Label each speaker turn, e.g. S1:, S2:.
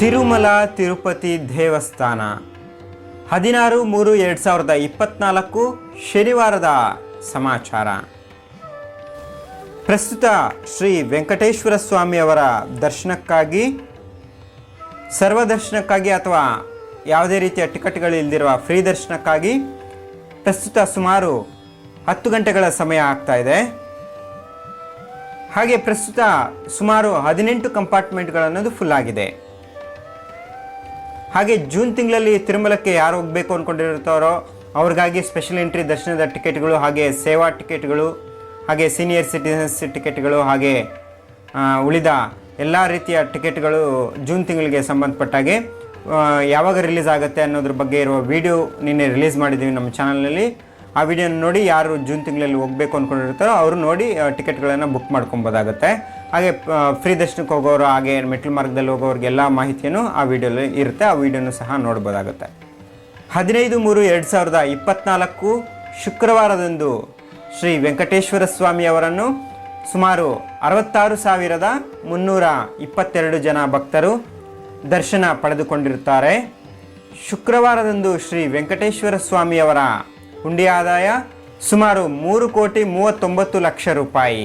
S1: ತಿರುಮಲ ತಿರುಪತಿ ದೇವಸ್ಥಾನ. ಹದಿನಾರು ಮೂರು ಎರಡು ಸಾವಿರದ ಇಪ್ಪತ್ನಾಲ್ಕು ಶನಿವಾರದ ಸಮಾಚಾರ. ಪ್ರಸ್ತುತ ಶ್ರೀ ವೆಂಕಟೇಶ್ವರ ಸ್ವಾಮಿಯವರ ದರ್ಶನಕ್ಕಾಗಿ, ಸರ್ವದರ್ಶನಕ್ಕಾಗಿ ಅಥವಾ ಯಾವುದೇ ರೀತಿಯ ಟಿಕೆಟ್ಗಳು ಇಲ್ದಿರುವ ಫ್ರೀ ದರ್ಶನಕ್ಕಾಗಿ ಪ್ರಸ್ತುತ ಸುಮಾರು ಹತ್ತು ಗಂಟೆಗಳ ಸಮಯ ಆಗ್ತಾ ಇದೆ. ಹಾಗೆ ಪ್ರಸ್ತುತ ಸುಮಾರು ಹದಿನೆಂಟು ಕಂಪಾರ್ಟ್ಮೆಂಟ್ಗಳನ್ನೋದು ಫುಲ್ ಆಗಿದೆ. ಹಾಗೆ ಜೂನ್ ತಿಂಗಳಲ್ಲಿ ತಿರುಮಲಕ್ಕೆ ಯಾರು ಹೋಗಬೇಕು ಅಂದ್ಕೊಂಡಿರ್ತಾರೋ ಅವ್ರಿಗಾಗಿ ಸ್ಪೆಷಲ್ ಎಂಟ್ರಿ ದರ್ಶನದ ಟಿಕೆಟ್ಗಳು ಹಾಗೆ ಸೇವಾ ಟಿಕೆಟ್ಗಳು, ಹಾಗೆ ಸೀನಿಯರ್ ಸಿಟಿಸನ್ಸ್ ಟಿಕೆಟ್ಗಳು, ಹಾಗೆ ಉಳಿದ ಎಲ್ಲ ರೀತಿಯ ಟಿಕೆಟ್ಗಳು ಜೂನ್ ತಿಂಗಳಿಗೆ ಸಂಬಂಧಪಟ್ಟಾಗೆ ಯಾವಾಗ ರಿಲೀಸ್ ಆಗುತ್ತೆ ಅನ್ನೋದ್ರ ಬಗ್ಗೆ ಇರುವ ವಿಡಿಯೋ ನಿನ್ನೆ ರಿಲೀಸ್ ಮಾಡಿದ್ದೀವಿ ನಮ್ಮ ಚಾನಲ್ನಲ್ಲಿ ಆ ವಿಡಿಯೋನ ನೋಡಿ ಯಾರು ಜೂನ್ ತಿಂಗಳಲ್ಲಿ ಹೋಗಬೇಕು ಅಂದ್ಕೊಂಡಿರ್ತಾರೋ ಅವರು ನೋಡಿ ಟಿಕೆಟ್ಗಳನ್ನು ಬುಕ್ ಮಾಡ್ಕೊಬೋದಾಗುತ್ತೆ. ಹಾಗೆ ಫ್ರೀ ದರ್ಶನಕ್ಕೆ ಹೋಗೋರು, ಹಾಗೆ ಮೆಟ್ಲು ಮಾರ್ಗದಲ್ಲಿ ಹೋಗೋರಿಗೆಲ್ಲ ಮಾಹಿತಿಯನ್ನು ಆ ವಿಡಿಯೋಲಿ ಇರುತ್ತೆ. ಆ ವಿಡಿಯೋನು ಸಹ ನೋಡ್ಬೋದಾಗುತ್ತೆ. ಹದಿನೈದು ಮೂರು ಎರಡು ಸಾವಿರದ ಇಪ್ಪತ್ನಾಲ್ಕು ಶುಕ್ರವಾರದಂದು ಶ್ರೀ ವೆಂಕಟೇಶ್ವರ ಸ್ವಾಮಿಯವರನ್ನು ಸುಮಾರು ಅರವತ್ತಾರು ಸಾವಿರದ ಮುನ್ನೂರ ಇಪ್ಪತ್ತೆರಡು ಜನ ಭಕ್ತರು ದರ್ಶನ ಪಡೆದುಕೊಂಡಿರುತ್ತಾರೆ. ಶುಕ್ರವಾರದಂದು ಶ್ರೀ ವೆಂಕಟೇಶ್ವರ ಸ್ವಾಮಿಯವರ ಹುಂಡಿ ಆದಾಯ ಸುಮಾರು ಮೂರು ಕೋಟಿ ಮೂವತ್ತೊಂಬತ್ತು ಲಕ್ಷ ರೂಪಾಯಿ.